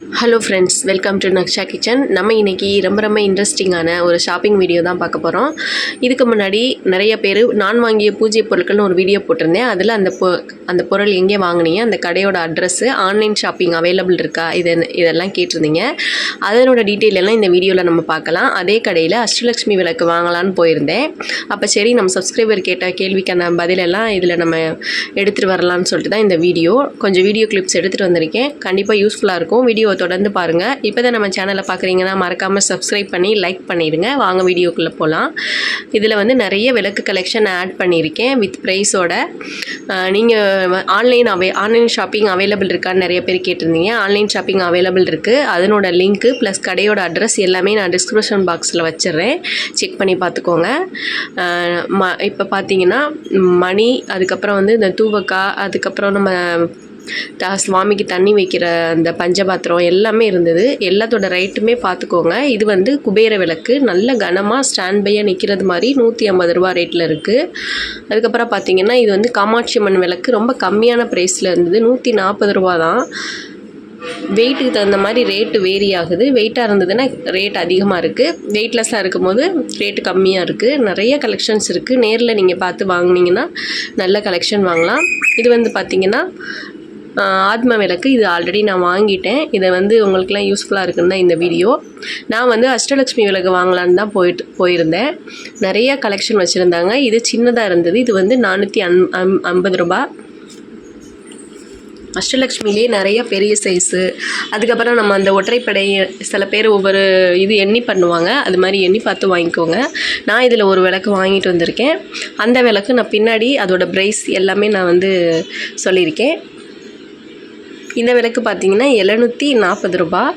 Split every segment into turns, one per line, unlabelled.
Hello friends welcome to Naksha kitchen நம்ம இன்னைக்கு ரொம்ப ரொம்ப இன்ட்ரெஸ்டிங்கான ஒரு ஷாப்பிங் வீடியோ தான் பார்க்க போகிறோம் இதுக்கு முன்னாடி நிறைய பேர் நான் வாங்கிய பூஜை பொருட்கள்னு ஒரு வீடியோ போட்டிருந்தேன். அதில் அந்த பொ அந்த பொருள் எங்கே வாங்குனீங்க அந்த கடையோட அட்ரஸ்ஸு ஆன்லைன் ஷாப்பிங் அவைலபிள் இருக்கா இது இதெல்லாம் கேட்டிருந்தீங்க. அதனோட டீட்டெயில் எல்லாம் இந்த வீடியோவில் நம்ம பார்க்கலாம். அதே கடையில் அஷ்டலக்ஷ்மி விளக்கு வாங்கலான்னு போயிருந்தேன். அப்போ சரி நம்ம சப்ஸ்கிரைபர் கேட்ட கேள்விக்கான பதிலெல்லாம் இதில் நம்ம எடுத்துகிட்டு வரலான்னு சொல்லிட்டு தான் இந்த வீடியோ கொஞ்சம் வீடியோ கிளிப்ஸ் எடுத்துகிட்டு வந்திருக்கேன். கண்டிப்பாக யூஸ்ஃபுல்லாக இருக்கும். வீடியோவை தொடர்ந்து பாருங்கள் இப்போ தான் நம்ம சேனலை பார்க்குறீங்கன்னா மறக்காமல் சப்ஸ்கிரைப் பண்ணி லைக் பண்ணிடுங்க. வாங்க வீடியோக்குள்ளே போகலாம் இதில் வந்து நிறைய விளக்கு கலெக்ஷன் ஆட் பண்ணியிருக்கேன் வித் ப்ரைஸோட நீங்கள் ஆன்லைன் அவை ஆன்லைன் ஷாப்பிங் அவைலபிள் இருக்கான்னு நிறைய பேர் கேட்டிருந்தீங்க. ஆன்லைன் ஷாப்பிங் அவைலபிள் இருக்குது அதனோட லிங்க்கு ப்ளஸ் கடையோட அட்ரஸ் எல்லாமே நான் டிஸ்கிரிப்ஷன் பாக்ஸில் வச்சிடுறேன். செக் பண்ணி பார்த்துக்கோங்க. ம இப்போ பார்த்தீங்கன்னா மணி அதுக்கப்புறம் வந்து இந்த தூவக்காய் அதுக்கப்புறம் நம்ம த சுவாமிக்கு தண்ணி வைக்கிற அந்த பஞ்சபாத்திரம் எல்லாமே இருந்தது. எல்லாத்தோட ரேட்டுமே பார்த்துக்கோங்க. இது வந்து குபேர விளக்கு. நல்ல கனமாக ஸ்டாண்ட் பையாக நிற்கிறது மாதிரி நூற்றி ஐம்பது ரூபா ரேட்டில் இருக்குது அதுக்கப்புறம் பார்த்தீங்கன்னா இது வந்து காமாட்சி அம்மன் விளக்கு. ரொம்ப கம்மியான ப்ரைஸில் இருந்தது. நூற்றி நாற்பது ரூபா தான். வெயிட்டுக்கு தகுந்த மாதிரி ரேட்டு வேரி ஆகுது. வெயிட்டாக இருந்ததுன்னா ரேட் அதிகமாக இருக்குது வெயிட்லெஸ்ஸாக இருக்கும்போது ரேட்டு கம்மியாக இருக்குது நிறைய கலெக்ஷன்ஸ் இருக்குது நேரில் நீங்கள் பார்த்து வாங்குனீங்கன்னா நல்ல கலெக்ஷன் வாங்கலாம். இது வந்து பார்த்திங்கன்னா ஆத்ம விளக்கு. இது ஆல்ரெடி நான் வாங்கிட்டேன். இதை வந்து உங்களுக்குலாம் யூஸ்ஃபுல்லாக இருக்குன்னு தான் இந்த வீடியோ நான் வந்து அஷ்டலக்ஷ்மி விளக்கு வாங்கலான்னு தான் போயிட்டு போயிருந்தேன். நிறைய கலெக்ஷன் வச்சுருந்தாங்க. இது சின்னதாக இருந்தது. இது வந்து நானூற்றி அம் அம் ஐம்பது ரூபா. அஷ்டலக்ஷ்மிலே நிறைய பெரிய சைஸு அதுக்கப்புறம் நம்ம அந்த ஒற்றைப்படை சில பேர் ஒவ்வொரு இது எண்ணி பண்ணுவாங்க. அது மாதிரி எண்ணி பார்த்து வாங்கிக்கோங்க. நான் இதில் ஒரு விளக்கு வாங்கிட்டு வந்திருக்கேன். அந்த விளக்கு நான் பின்னாடி அதோடய ப்ரைஸ் எல்லாமே நான் வந்து சொல்லியிருக்கேன். இந்த விளக்கு பார்த்தீங்கன்னா எழுநூற்றி நாற்பது ரூபா.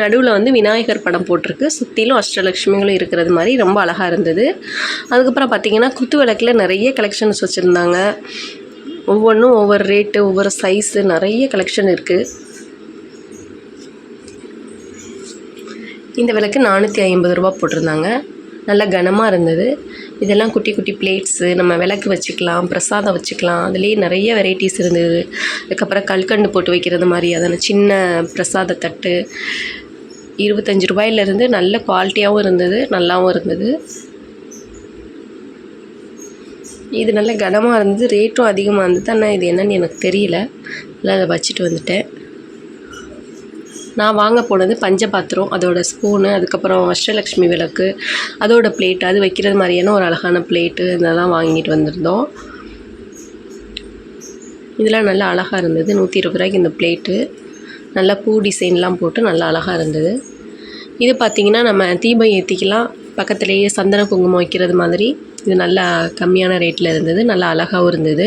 நடுவில் வந்து விநாயகர் படம் போட்டிருக்கு. சுற்றிலும் அஷ்டலக்ஷ்மிகளும் இருக்கிறது மாதிரி ரொம்ப அழகாக இருந்தது. அதுக்கப்புறம் பார்த்திங்கன்னா குத்து விளக்கில் நிறைய கலெக்ஷன்ஸ் வச்சுருந்தாங்க. ஒவ்வொன்றும் ஒவ்வொரு ரேட்டு ஒவ்வொரு சைஸு நிறைய கலெக்ஷன் இருக்குது இந்த விளக்கு நானூற்றி ஐம்பது ரூபா போட்டிருந்தாங்க. நல்ல கனமாக இருந்தது. இதெல்லாம் குட்டி குட்டி பிளேட்ஸு நம்ம விளக்கு வச்சுக்கலாம் பிரசாதம் வச்சுக்கலாம். அதுலேயே நிறைய வெரைட்டிஸ் இருந்தது. அதுக்கப்புறம் கல்கண்டு போட்டு வைக்கிறது மாதிரி அதான சின்ன பிரசாத தட்டு. இருபத்தஞ்சி ரூபாயிலேருந்து நல்ல குவாலிட்டியாகவும் இருந்தது நல்லாவும் இருந்தது. இது நல்ல கனமாக இருந்தது ரேட்டும் அதிகமாக இருந்தது. ஆனால் இது என்னன்னு எனக்கு தெரியல. அதனால் அதை வச்சுட்டு வந்துட்டேன். நான் வாங்க போனது பஞ்சபாத்திரம் அதோட ஸ்பூனு அதுக்கப்புறம் அஷ்டலக்ஷ்மி விளக்கு அதோட பிளேட் அது வைக்கிறது மாதிரியான ஒரு அழகான பிளேட்டு இதெல்லாம் வாங்கிட்டு வந்திருந்தோம். இதெல்லாம் நல்லா அழகாக இருந்தது. நூற்றி இருபது ரூபாய்க்கு இந்த பிளேட்டு நல்லா பூ டிசைன்லாம் போட்டு நல்லா அழகாக இருந்தது. இது பார்த்திங்கன்னா நம்ம தீபம் ஏற்றிக்கலாம் பக்கத்துலேயே சந்தன குங்குமம் வைக்கிறது மாதிரி. இது நல்லா கம்மியான ரேட்டில் இருந்தது. நல்லா அழகாகவும் இருந்தது.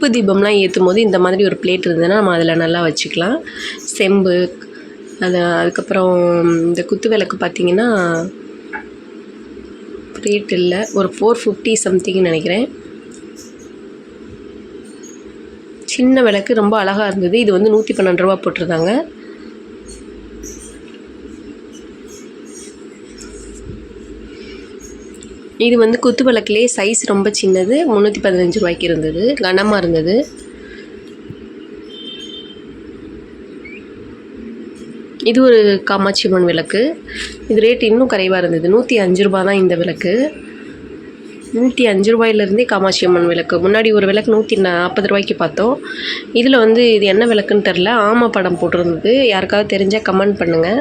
உப்பு தீபம்லாம் ஏற்றும் போது இந்த மாதிரி ஒரு பிளேட் இருந்ததுன்னா நம்ம அதில் நல்லா வச்சுக்கலாம். செம்பு அது அதுக்கப்புறம் இந்த குத்து விளக்கு பார்த்திங்கன்னா ரேட் இல்லை ஒரு ஃபோர் ஃபிஃப்டி சம்திங்னு நினைக்கிறேன். சின்ன விளக்கு ரொம்ப அழகாக இருந்தது. இது வந்து நூற்றி பன்னெண்டு ரூபா போட்டிருந்தாங்க. இது வந்து குத்து விளக்குலேயே சைஸ் ரொம்ப சின்னது முந்நூற்றி பதினஞ்சு ரூபாய்க்கு இருந்தது. கனமாக இருந்தது. இது ஒரு காமாட்சி அம்மன் விளக்கு. இது ரேட் இன்னும் குறைவாக இருந்தது. நூற்றி அஞ்சு ரூபா தான் இந்த விளக்கு. நூற்றி அஞ்சு ரூபாயிலேருந்தே காமாட்சி அம்மன் விளக்கு. முன்னாடி ஒரு விளக்கு நூற்றி நாற்பது ரூபாய்க்கு பார்த்தோம். இதில் வந்து இது என்ன விளக்குன்னு தெரில ஆமாம் படம் போட்டிருந்தது. யாருக்காவது தெரிஞ்சால் கமெண்ட் பண்ணுங்கள்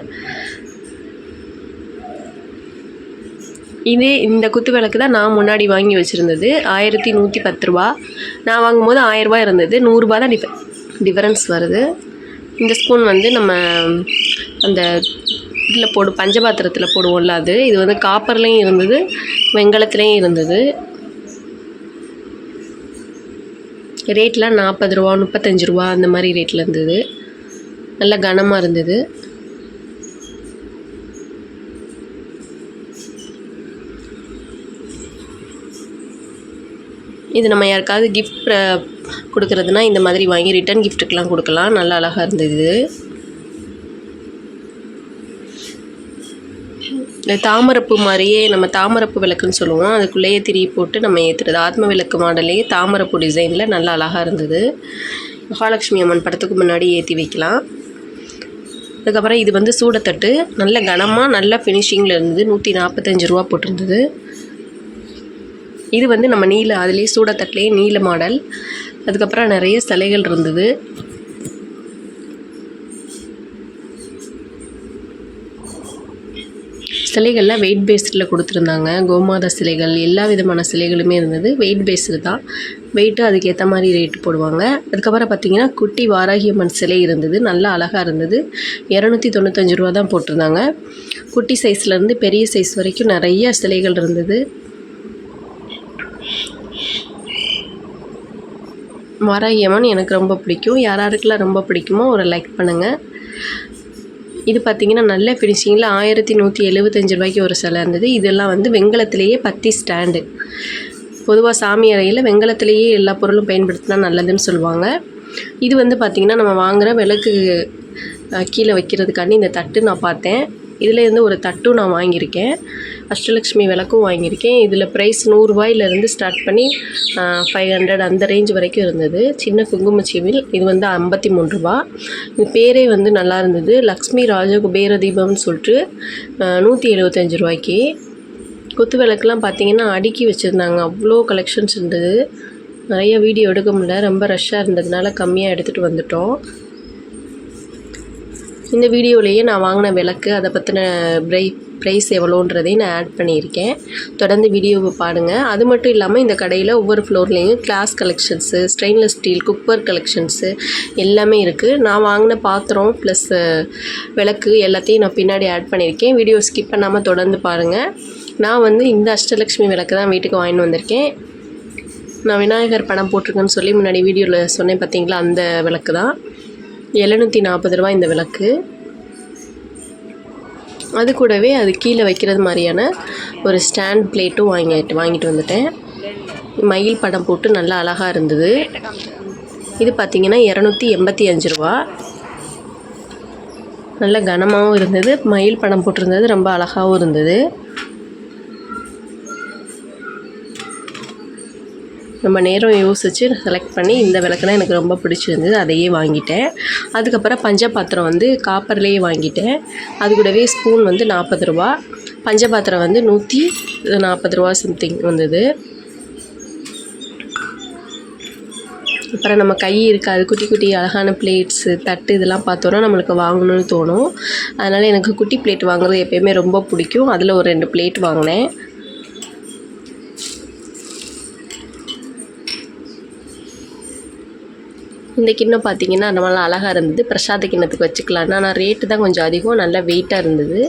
இதே இந்த குத்து விளக்கு தான் நான் முன்னாடி வாங்கி வச்சுருந்தது. ஆயிரத்தி நூற்றி பத்து ரூபா. நான் வாங்கும்போது ஆயிரரூபா இருந்தது. நூறுரூபா தான் டிஃப டிஃபரன்ஸ் வருது. இந்த ஸ்பூன் வந்து நம்ம அந்த இதில் போடு பஞ்சபாத்திரத்தில் போடுவோம்ல அது. இது வந்து காப்பர்லேயும் இருந்தது வெங்கலத்துலேயும் இருந்தது. ரேட்லாம் நாற்பது ரூபா முப்பத்தஞ்சு ரூபா அந்த மாதிரி ரேட்டில் இருந்தது. நல்ல கனமாக இருந்தது. இது நம்ம யாருக்காவது கிஃப்ட் கொடுக்குறதுனா இந்த மாதிரி வாங்கி ரிட்டன் கிஃப்ட்டுக்கெலாம் கொடுக்கலாம். நல்லா அழகாக இருந்தது. இந்த தாமரப்பூ மாதிரியே நம்ம தாமரப்பு விளக்குன்னு சொல்லுவோம். அதுக்குள்ளேயே திரி போட்டு நம்ம ஏற்றுறது ஆத்ம விளக்கு மாடல்லையே தாமரப்பூ டிசைனில் நல்லா அழகாக இருந்தது. மகாலட்சுமி அம்மன் படத்துக்கு முன்னாடி ஏற்றி வைக்கலாம். அதுக்கப்புறம் இது வந்து சூடத்தட்டு. நல்ல கனமாக நல்ல ஃபினிஷிங்கில் இருந்தது. நூற்றி நாற்பத்தஞ்சு ரூபா போட்டிருந்தது. இது வந்து நம்ம நீல அதுலேயே சூடத்தட்டிலேயே நீல மாடல். அதுக்கப்புறம் நிறைய சிலைகள் இருந்தது. சிலைகள்லாம் வெயிட் பேஸ்டில் கொடுத்துருந்தாங்க. கோமாதா சிலைகள் எல்லா விதமான சிலைகளுமே இருந்தது. வெயிட் பேஸ்டு தான். வெயிட்டு அதுக்கேற்ற மாதிரி ரேட்டு போடுவாங்க. அதுக்கப்புறம் பார்த்தீங்கன்னா குட்டி வாராகியம்மன் சிலை இருந்தது. நல்லா அழகாக இருந்தது. இரநூத்தி தொண்ணூத்தஞ்சு ரூபா தான் போட்டிருந்தாங்க. குட்டி சைஸ்லேருந்து பெரிய சைஸ் வரைக்கும் நிறைய சிலைகள் இருந்தது. வாராகியம்மன் எனக்கு ரொம்ப பிடிக்கும். யார் யாருக்கெல்லாம் ரொம்ப பிடிக்குமோ ஒரு லைக் பண்ணுங்கள் இது பார்த்தீங்கன்னா நல்ல ஃபினிஷிங்கில் ஆயிரத்தி நூற்றி எழுபத்தஞ்சு ரூபாய்க்கு ஒரு சிலை இருந்தது. இதெல்லாம் வந்து வெங்கலத்திலேயே பத்தி ஸ்டாண்டு பொதுவாக சாமி அறையில் வெங்கலத்திலேயே எல்லா பொருளும் பயன்படுத்தினா நல்லதுன்னு சொல்லுவாங்க. இது வந்து பார்த்திங்கன்னா நம்ம வாங்குகிற விளக்கு கீழே வைக்கிறதுக்காண்டி இந்த தட்டு நான் பார்த்தேன். இதுலேருந்து ஒரு தட்டும் நான் வாங்கியிருக்கேன். அஷ்டலக்ஷ்மி விளக்கும் வாங்கியிருக்கேன். இதில் ப்ரைஸ் நூறுரூவாயிலேருந்து ஸ்டார்ட் பண்ணி ஃபைவ் ஹண்ட்ரட் அந்த ரேஞ்ச் வரைக்கும் இருந்தது. சின்ன குங்குமச்சிவில் இது வந்து ஐம்பத்தி மூணு ரூபா. இது பேரே வந்து நல்லா இருந்தது. லக்ஷ்மி ராஜ குபேர தீபம்னு சொல்லிட்டு நூற்றி எழுபத்தஞ்சு ரூபாய்க்கு. குத்து விளக்குலாம் பார்த்தீங்கன்னா அடுக்கி வச்சுருந்தாங்க. அவ்வளோ கலெக்ஷன்ஸ் இருந்தது. நிறைய வீடியோ எடுக்க முடியல. ரொம்ப ரஷ்ஷாக இருந்ததுனால கம்மியாக எடுத்துகிட்டு வந்துட்டோம். இந்த வீடியோலேயே நான் வாங்கின விளக்கு அதை பற்றின ப்ரை ப்ரைஸ் எவ்வளோன்றதையும் நான் ஆட் பண்ணியிருக்கேன். தொடர்ந்து வீடியோவை பாருங்கள் அது மட்டும் இல்லாமல் இந்த கடையில் ஒவ்வொரு ஃப்ளோர்லேயும் glass collections stainless steel cooker collections எல்லாமே இருக்குது நான் வாங்கின பாத்திரம் ப்ளஸ் விளக்கு எல்லாத்தையும் நான் பின்னாடி ஆட் பண்ணியிருக்கேன். வீடியோ ஸ்கிப் பண்ணாமல் தொடர்ந்து பாருங்கள் நான் வந்து இந்த அஷ்டலக்ஷ்மி விளக்கு தான் வீட்டுக்கு வாங்கிட்டு வந்திருக்கேன். நான் விநாயகர் படம் போட்டிருக்கேன்னு சொல்லி முன்னாடி வீடியோவில் சொன்னேன் பார்த்தீங்களா அந்த விளக்கு தான். எழுநூற்றி நாற்பது ரூபா இந்த விளக்கு. அது கூடவே அது கீழே வைக்கிறது மாதிரியான ஒரு ஸ்டாண்ட் பிளேட்டும் வாங்கிட்டு வாங்கிட்டு வந்துட்டேன். மயில் படம் போட்டு நல்லா அழகாக இருந்தது. இது பார்த்திங்கன்னா இரநூத்தி எண்பத்தி அஞ்சு ரூபா. நல்ல கனமாகவும் இருந்தது. மயில் படம் போட்டிருந்தது. ரொம்ப அழகாகவும் இருந்தது. நம்ம நேரம் யோசித்து செலக்ட் பண்ணி இந்த விளக்குனா எனக்கு ரொம்ப பிடிச்சிருந்தது அதையே வாங்கிட்டேன். அதுக்கப்புறம் பஞ்சபாத்திரம் வந்து காப்பர்லேயே வாங்கிட்டேன். அது கூடவே ஸ்பூன் வந்து நாற்பது ரூபா. பஞ்சபாத்திரம் வந்து நூற்றி நாற்பது ரூபா சம்திங் வந்தது. அப்புறம் நம்ம கை இருக்காது குட்டி குட்டி அழகான பிளேட்ஸு தட்டு இதெல்லாம் பார்த்தோன்னா நம்மளுக்கு வாங்கணும்னு தோணும். அதனால் எனக்கு குட்டி பிளேட் வாங்குறது எப்பயுமே ரொம்ப பிடிக்கும். அதில் ஒரு ரெண்டு பிளேட் வாங்கினேன். இந்த கிண்ணம் பார்த்தீங்கன்னா நம்மளால் அழகாக இருந்தது. பிரசாத கிண்ணத்துக்கு வச்சுக்கலான்னு ஆனால் ரேட்டு தான் கொஞ்சம் அதிகம். நல்லா வெயிட்டாக இருந்தது.